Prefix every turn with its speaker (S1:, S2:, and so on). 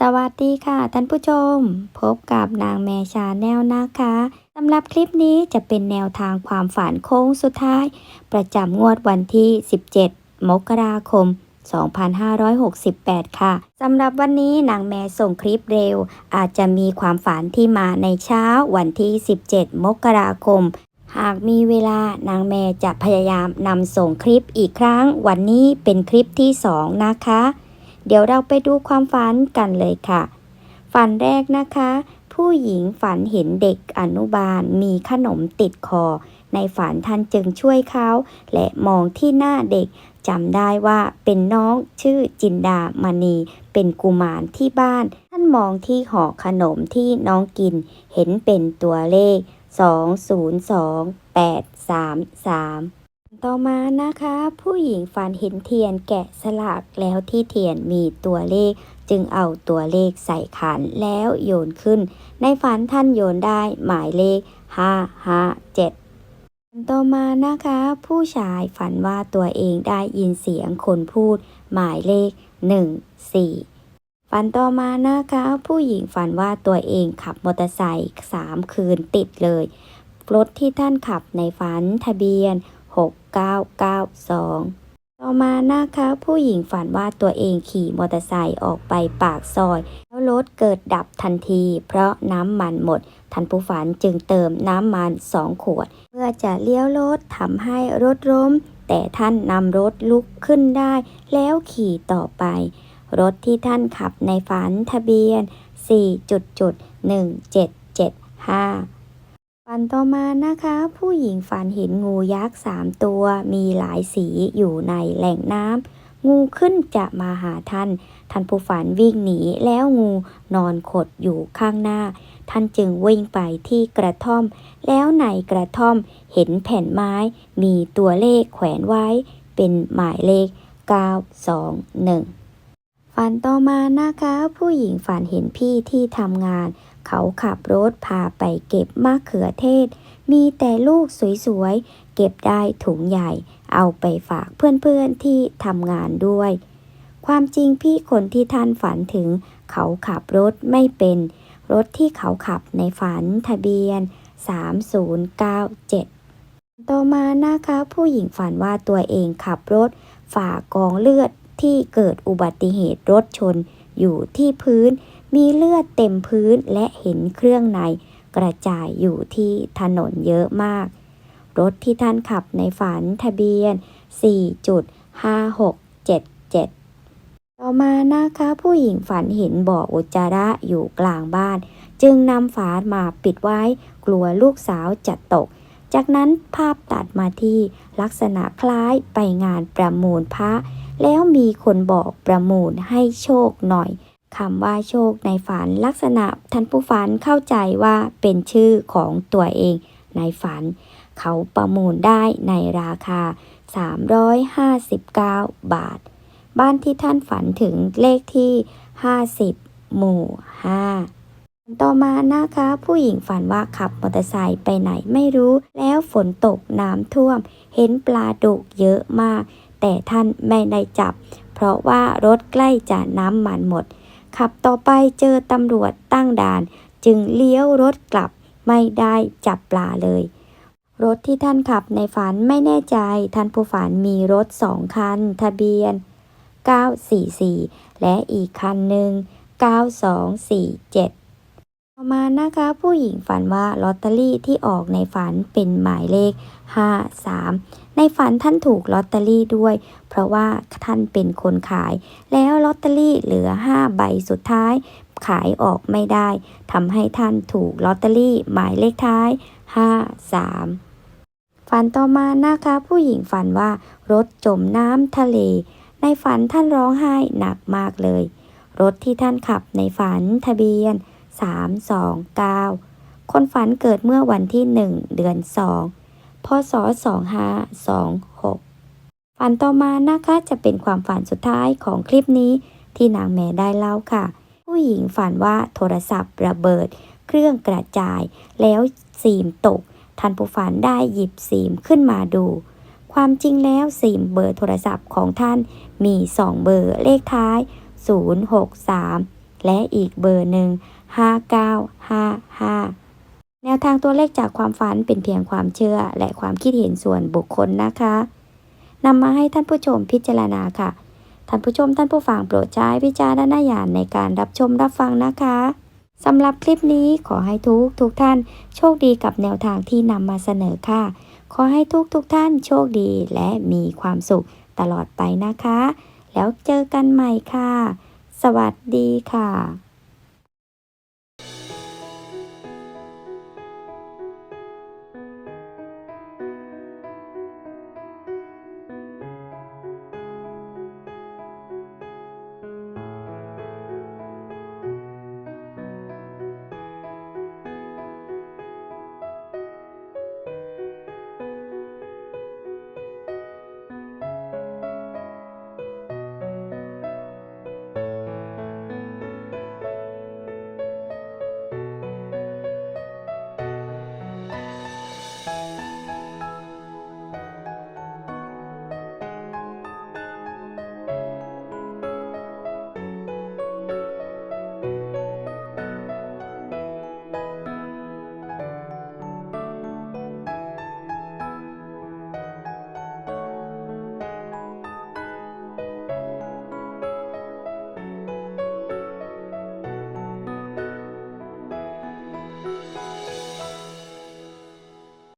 S1: สวัสดีค่ะท่านผู้ชม พบกับนางแมชาแนลนะคะสำหรับคลิปนี้จะเป็นแนวทางความฝันโค้งสุดท้าย ประจำงวดวันที่ 17 มกราคม 2568 ค่ะสำหรับวันนี้นางแมส่งคลิปเร็ว อาจจะมีความฝันที่มาในเช้าวันที่ 17 มกราคมหากมีเวลานางแมจะพยายามนำส่งคลิปอีกครั้ง วันนี้เป็นคลิปที่ 2 นะคะ เดี๋ยวเราไปดูความฝันกันเลยค่ะ ฝันแรกนะคะ ผู้หญิงฝันเห็นเด็กอนุบาลมีขนมติดคอ ในฝันท่านจึงช่วยเขา และมองที่หน้าเด็กจำได้ว่าเป็นน้องชื่อจินดามณี เป็นกุมารที่บ้าน ท่านมองที่ห่อขนมที่น้องกิน เห็นเป็นตัวเลข 202833 ต่อมานะคะ ผู้หญิงฝันเห็นเทียนแกะสลักแล้วที่เทียนมีตัวเลข จึงเอาตัวเลขใส่ขันแล้วโยนขึ้น ในฝันท่านโยนได้หมายเลข 557ต่อมานะคะ ผู้ชายฝันว่าตัวเองได้ยินเสียงคนพูด หมายเลข 14 ฝันต่อมานะคะ ผู้หญิงฝันว่าตัวเองขับมอเตอร์ไซค์สามคืนติดเลย รถที่ท่านขับในฝันทะเบียน 6992 ต่อมานะคะ ผู้หญิงฝันว่าตัวเองขี่มอเตอร์ไซค์ออกไปปากซอย แล้วรถเกิดดับทันที เพราะน้ำมันหมด ท่านผู้ฝันจึงเติมน้ำมันสองขวด เพื่อจะเลี้ยวรถทำให้รถล้ม แต่ท่านนำรถลุกขึ้นได้ แล้วขี่ต่อไป รถที่ท่านขับในฝันทะเบียน 4.1775 ฝันต่อมานะคะ ผู้หญิงฝันเห็นงูยักษ์สามตัว มีหลายสีอยู่ในแหล่งน้ำงูขึ้นจะมาหาท่าน ท่านผู้ฝันวิ่งหนีแล้วงูนอนขดอยู่ข้างหน้า ท่านจึงวิ่งไปที่กระท่อม แล้วในกระท่อมเห็นแผ่นไม้ มีตัวเลขแขวนไว้ เป็นหมายเลข 921 ฝันต่อมานะคะ ผู้หญิงฝันเห็นพี่ที่ทำงาน เขาขับรถพาไปเก็บมะเขือเทศ มีแต่ลูกสวยๆ เก็บได้ถุงใหญ่ เอาไปฝากเพื่อนๆที่ทำงานด้วย ความจริงพี่คนที่ท่านฝันถึง เขาขับรถไม่เป็น รถที่เขาขับในฝันทะเบียน 3097ต่อมานะคะผู้หญิงฝันว่าตัวเองขับรถ ฝ่ากองเลือด ที่เกิดอุบัติเหตุรถชนอยู่ที่พื้น มีเลือดเต็มพื้นและเห็นเครื่องในกระจายอยู่ที่ถนนเยอะมาก รถที่ท่านขับในฝันทะเบียน 4.5677 ต่อมานะคะผู้หญิงฝันเห็นบ่ออุจจาระอยู่กลางบ้าน จึงนำฝามาปิดไว้ กลัวลูกสาวจะตก จากนั้นภาพตัดมาที่ลักษณะคล้ายไปงานประมูลพระ แล้วมีคนบอกประมูลให้โชคหน่อยคำว่าโชคในฝันลักษณะท่านผู้ฝันเข้าใจว่าเป็นชื่อของตัวเองในฝัน เขาประมูลได้ในราคา 359 บาท บ้านที่ท่านฝันถึงเลขที่ 50 หมู่ 5ต่อมานะคะ ผู้หญิงฝันว่าขับมอเตอร์ไซค์ไปไหนไม่รู้ แล้วฝนตกน้ำท่วม เห็นปลาดุกเยอะมาก แต่ท่านไม่ได้จับ เพราะว่ารถใกล้จะน้ำมันหมด ขับต่อไปเจอตำรวจตั้งด่าน จึงเลี้ยวรถกลับไม่ได้จับปลาเลย รถที่ท่านขับในฝันไม่แน่ใจ ท่านผู้ฝันมีรถสองคัน ทะเบียน 944 และอีกคันหนึ่ง 9247ต่อ มานะคะผู้หญิงฝันว่าลอตเตอรี่ที่ออกในฝันเป็นหมายเลข 53 ในฝันท่านถูกลอตเตอรี่ด้วย เพราะว่าท่านเป็นคนขาย แล้วลอตเตอรี่เหลือ 5 ใบสุดท้าย ขายออกไม่ได้ทำให้ท่านถูกลอตเตอรี่หมายเลขท้าย 53 ฝันต่อมานะคะผู้หญิงฝันว่ารถจมน้ำทะเล ในฝันท่านร้องไห้หนักมากเลย รถที่ท่านขับในฝันทะเบียน 329 คนฝันเกิดเมื่อวันที่ 1 เดือน 2 พศ 2526 ฝันต่อมานะคะจะเป็นความฝันสุดท้ายของคลิปนี้ที่นางแม่ได้เล่าค่ะ ผู้หญิงฝันว่าโทรศัพท์ระเบิด เครื่องกระจาย แล้วซีมตก ท่านผู้ฝันได้หยิบซีมขึ้นมาดู ความจริงแล้วซิมเบอร์โทรศัพท์ของท่านมี 2 เบอร์เลขท้าย 063 และอีกเบอร์หนึ่ง 5955 แนวทางตัวเลขจากความฝันเป็นเพียงความเชื่อและความคิดเห็นส่วนบุคคลนะคะนำมาให้ท่านผู้ชมพิจารณาค่ะ ท่านผู้ชมท่านผู้ฟังโปรดใช้วิจารณญาณในการรับชมรับฟังนะคะสำหรับคลิปนี้ขอให้ทุกทุกท่านโชคดีกับแนวทางที่นำมาเสนอค่ะ ขอให้ทุกทุกท่านโชคดีและมีความสุขตลอดไปนะคะ แล้วเจอกันใหม่ค่ะ สวัสดีค่ะ